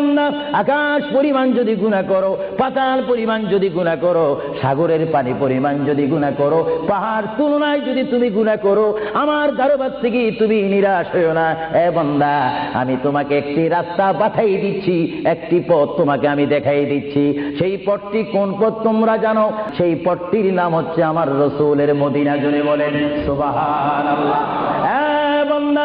বন্ধা আকাশ পরিমাণ যদি গুণা করো, পাতাল পরিমাণ যদি গুণা করো, সাগরের পানি পরিমাণ যদি গুণা করো, পাহাড় তুলনায় যদি তুমি গুণা করো, আমার দরবার থেকে তুমি নিরাশ হইও না। এ বন্দা, আমি তোমাকে একটি রাস্তা পাঠাই দিচ্ছি, একটি পথ তোমাকে আমি দেখাই দিচ্ছি। সেই পথটি কোন পথ তোমরা জানো? সেই পথটির নাম হচ্ছে আমার রসুলের মদিনা জুড়ে বলেন বন্দা